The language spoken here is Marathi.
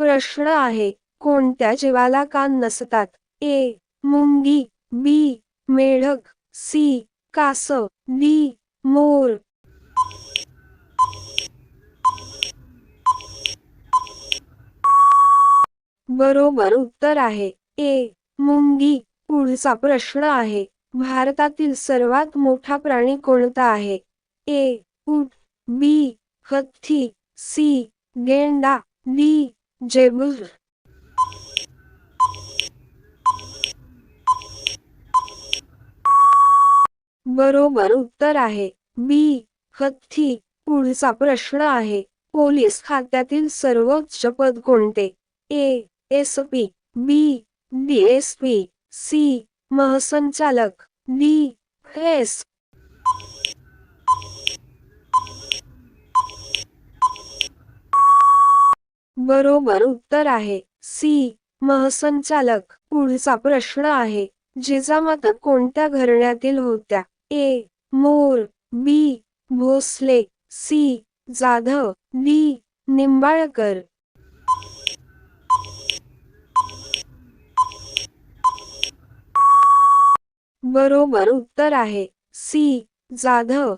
प्रश्न आहे कोणत्या जीवाला कान नसतात? ए मुंगी बी मेढक सी कास डी मोर. बरोबर उत्तर आहे. ए मुंगी पुढचा प्रश्न आहे. भारतातील सर्वात मोठा प्राणी कोणता आहे? ए उट बी हत्ती सी गेंडा डी जेबुल बरोबर उत्तर आहे. बी हत्ती. पुढचा प्रश्न आहे. पोलीस खात्यातील सर्वोच्च पद कोणते? A S P B D S P C महसंचालक. D S बरोबर उत्तर आहे. सी. महसंचालक पुढचा प्रश्न आहे. जिजामाता कोणत्या घराण्यातील होत्या? A. More. B. Bhosale. C. Jadhav. D. Nimbalkar. बरोबर उत्तर आहे. सी. जाधव.